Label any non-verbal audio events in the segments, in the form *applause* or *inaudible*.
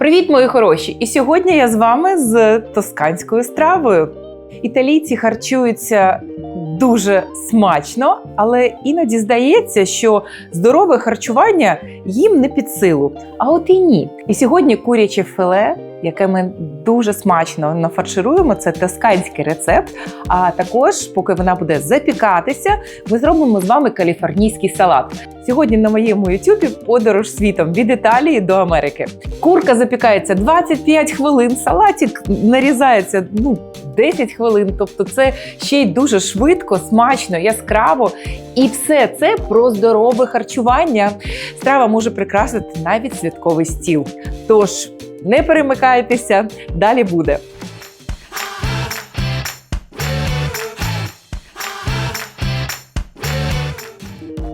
Привіт, мої хороші! І сьогодні я з вами з тосканською стравою. Італійці харчуються дуже смачно, але іноді здається, що здорове харчування їм не під силу. А от і ні. І сьогодні куряче филе, яке ми дуже смачно нафаршируємо, це тосканський рецепт. А також, поки вона буде запікатися, ми зробимо з вами каліфорнійський салат. Сьогодні на моєму ютюбі подорож світом від Італії до Америки. Курка запікається 25 хвилин, салатик нарізається ну 10 хвилин. Тобто, це ще й дуже швидко, смачно, яскраво. І все це про здорове харчування. Страва може прикрасити навіть святковий стіл. Тож не перемикайтеся, далі буде.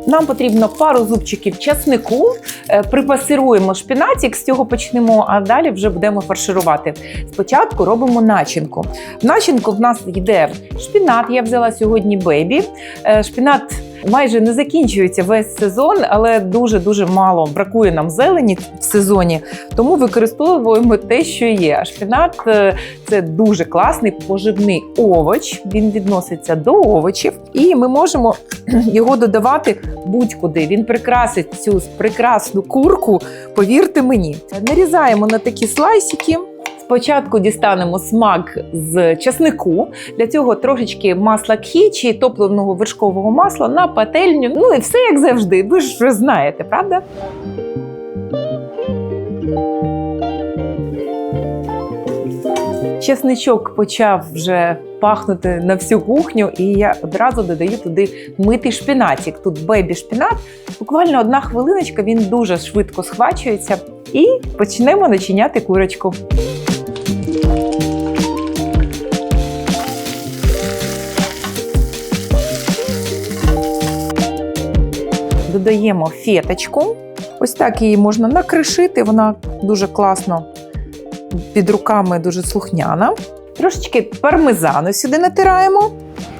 Нам потрібно пару зубчиків часнику, е, припасируємо шпінатик, з цього почнемо, а далі вже будемо фарширувати. Спочатку робимо начинку. В начинку в нас йде шпінат. Я взяла сьогодні бебі. Е, Шпінат майже не закінчується весь сезон, але дуже дуже мало бракує нам зелені в сезоні. Тому використовуємо те, що є. Шпінат е, це дуже класний поживний овоч. Він відноситься до овочів, і ми можемо *clears throat* його додавати будь-куди. Він прикрасить цю прекрасну курку. Повірте мені, нарізаємо на такі слайсики. Спочатку дістанемо смак з часнику. Для цього трошечки масла кхі чи топленого вершкового масла на пательню. Ну і все як завжди. Ви ж знаєте, правда? Чесничок почав вже пахнути на всю кухню, і я одразу додаю туди митий шпінатик. Тут бебі шпінат. Буквально одна хвилиночка, він дуже швидко схвачується. І почнемо начиняти курочку. Додаємо феточку. Ось так її можна накришити, вона дуже класно під руками, дуже слухняна. Трошечки пармезану сюди натираємо.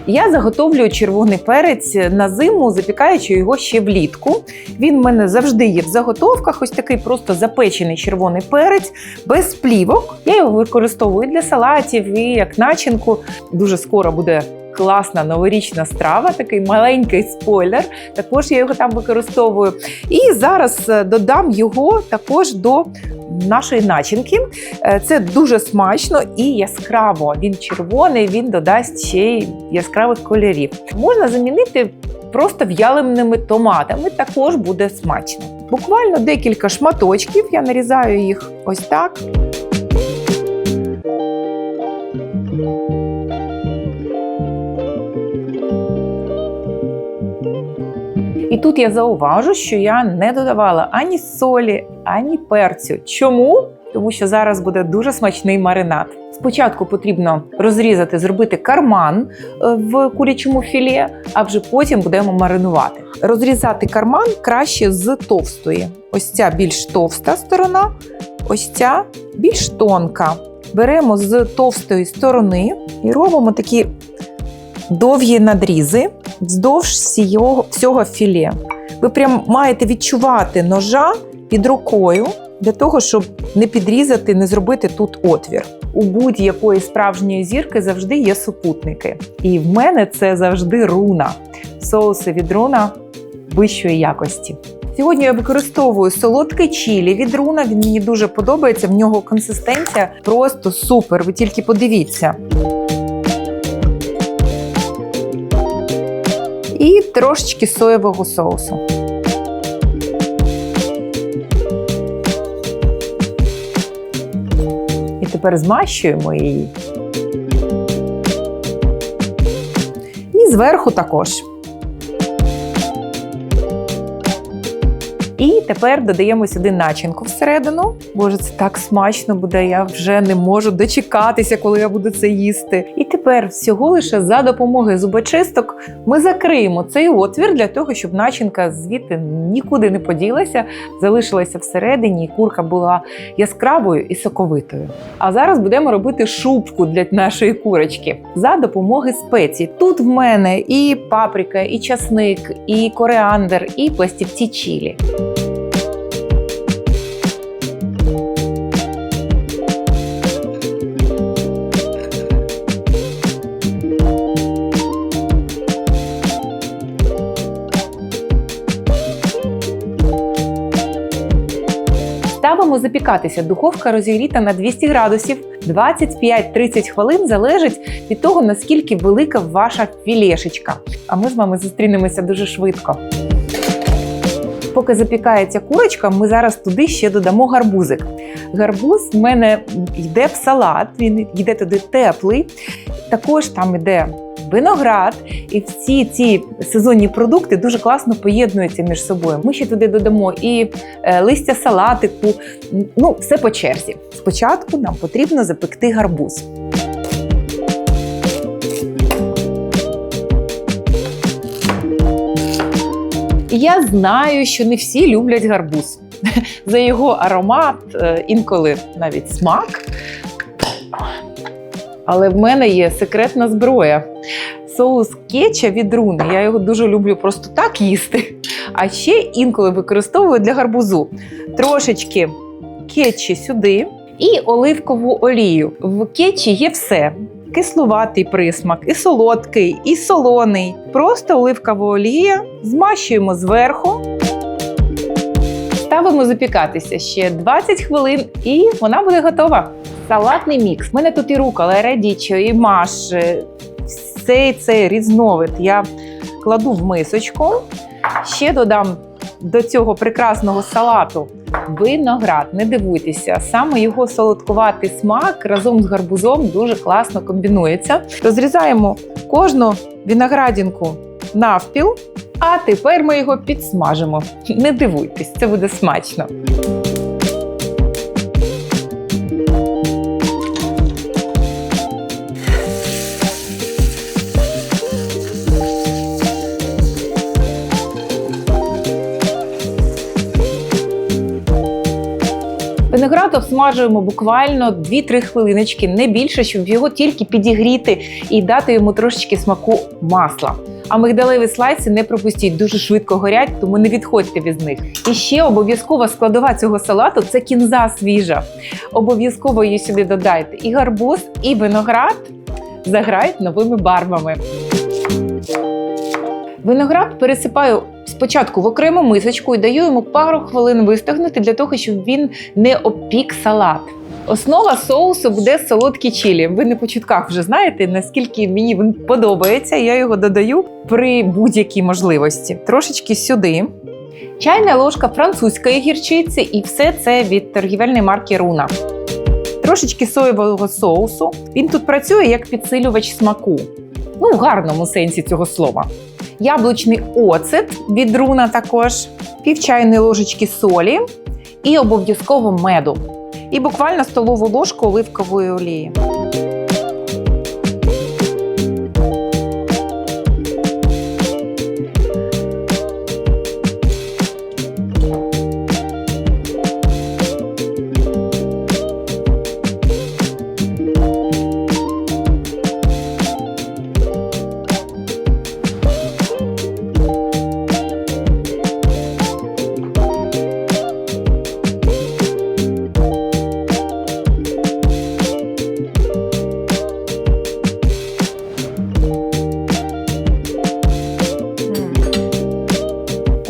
Я заготовлюю червоний перець на зиму, запікаючи його ще влітку. Він в мене завжди є в заготовках. Ось такий просто запечений червоний перець без плівок. Я його використовую для салатів і як начинку. Дуже скоро буде класна новорічна страва, такий маленький спойлер. Також я його там використовую. І зараз е, додам його також до нашої начинки. Е, Це дуже смачно і яскраво. Він червоний, він додасть ще й яскравих кольорів. Можна замінити просто в'яленими томатами, також буде смачно. Буквально декілька шматочків. Я нарізаю їх ось так. Тут я зауважу, що я не додавала ані солі, ані перцю. Чому? Тому що зараз буде дуже смачний маринад. Спочатку потрібно розрізати, зробити карман е, в курячому філе, а вже потім будемо маринувати. Розрізати карман краще з товстої. Ось ця більш товста сторона, ось ця більш тонка. Беремо з товстої сторони і робимо такі довгі надрізи вздовж всього, всього філе. Ви прям маєте відчувати ножа під рукою для того, щоб не підрізати, не зробити тут отвір. У будь-якої справжньої зірки завжди є супутники. І в мене це завжди руна. Соуси від руна вищої якості. Сьогодні я використовую солодкий чілі від руна. Він мені дуже подобається. В нього консистенція просто супер. Ви тільки подивіться. І трошечки соєвого соусу. І тепер змащуємо її. І зверху також. Тепер додаємо сюди начинку всередину. Боже, це так смачно буде. Я вже не можу дочекатися, коли я буду це їсти. І тепер всього лише за допомогою зубочисток ми закриємо цей отвір для того, щоб начинка звідти нікуди не поділася, залишилася всередині, і курка була яскравою і соковитою. А зараз будемо робити шубку для нашої курочки за допомогою спецій. Тут в мене і паприка, і часник, і коріандр, і пластівці чілі. Ставимо запікатися. Духовка розігріта на 200 градусів. 25-30 хвилин залежить від того, наскільки велика ваша філешечка. А ми з вами зустрінемося дуже швидко. Поки запікається курочка, ми зараз туди ще додамо гарбузик. Гарбуз в мене йде в салат, він йде туди теплий. Також там йде виноград, і всі ці сезонні продукти дуже класно поєднуються між собою. Ми ще туди додамо і е, листя салатику, ну все по черзі. Спочатку нам потрібно запекти гарбуз. Я знаю, що не всі люблять гарбуз. *laughs* За його аромат, е, інколи навіть смак. Але в мене є секретна зброя. Соус кетча від руни. Я його дуже люблю просто так їсти. А ще інколи використовую для гарбузу трошечки кетчі сюди і оливкову олію. В кетчі є все. Кислуватий присмак, і солодкий, і солоний. Просто оливкова олія. Змащуємо зверху. Ставимо запікатися ще 20 хвилин, і вона буде готова. Салатний мікс. У мене тут і рукола, і радічо, і маш. Цей цей різновид я кладу в мисочку. Ще додам до цього прекрасного салату виноград. Не дивуйтеся, саме його солодкуватий смак разом з гарбузом дуже класно комбінується. Розрізаємо кожну виноградинку навпіл, а тепер ми його підсмажимо. Не дивуйтесь, це буде смачно. Виноград обсмажуємо буквально 2-3 хвилиночки, не більше, щоб його тільки підігріти і дати йому трошечки смаку масла. А мигдалеві слайси не пропустіть, дуже швидко горять, тому не відходьте від них. І ще обов'язкова складова цього салату це кінза свіжа. Обов'язково її сюди додайте. І гарбуз, і виноград заграють новими барвами. Виноград пересипаю спочатку в окрему мисочку і даю йому пару хвилин вистигнути для того, щоб він не опік салат. Основа соусу буде солодкі чилі. Ви не по чутках вже знаєте, наскільки мені він подобається. Я його додаю при будь-якій можливості. Трошечки сюди. Чайна ложка французької гірчиці, і все це від торгівельної марки Руна. Трошечки соєвого соусу. Він тут працює як підсилювач смаку. Ну, в гарному сенсі цього слова. Яблучний оцет від руна також, пів чайної ложечки солі і обов'язково меду. І буквально столову ложку оливкової олії.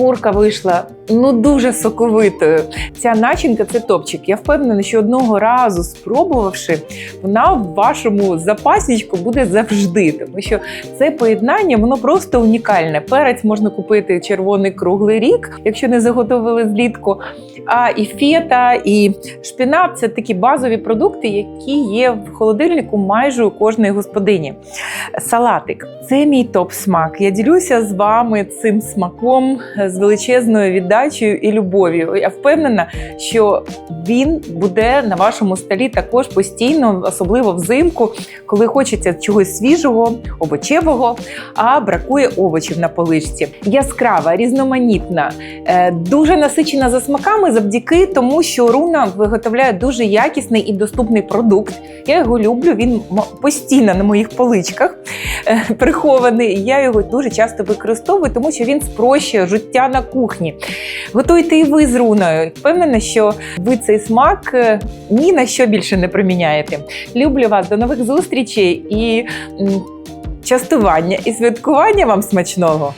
Курка вийшла ну дуже соковитою. Ця начинка це топчик. Я впевнена, що одного разу спробувавши, вона в вашому запасничку буде завжди, тому що це поєднання воно просто унікальне. Перець можна купити червоний круглий рік, якщо не заготовили злітку. А і фета, і шпінат це такі базові продукти, які є в холодильнику майже у кожної господині. Салатик це мій топ-смак. Я ділюся з вами цим смаком з величезною віддачею і любов'ю. Я впевнена, що він буде на вашому столі також постійно, особливо взимку, коли хочеться чогось свіжого, овочевого, а бракує овочів на поличці. Яскрава, різноманітна, е, дуже насичена за смаками завдяки тому, що руна виготовляє дуже якісний і доступний продукт. Я його люблю. Він постійно на моїх поличках е, прихований. Я його дуже часто використовую, тому що він спрощує життя на кухні. Готуйте і ви з руною. Впевнена, що ви цей смак е, ні на що більше не приміняєте. Люблю вас, до нових зустрічей і частування і святкування вам смачного!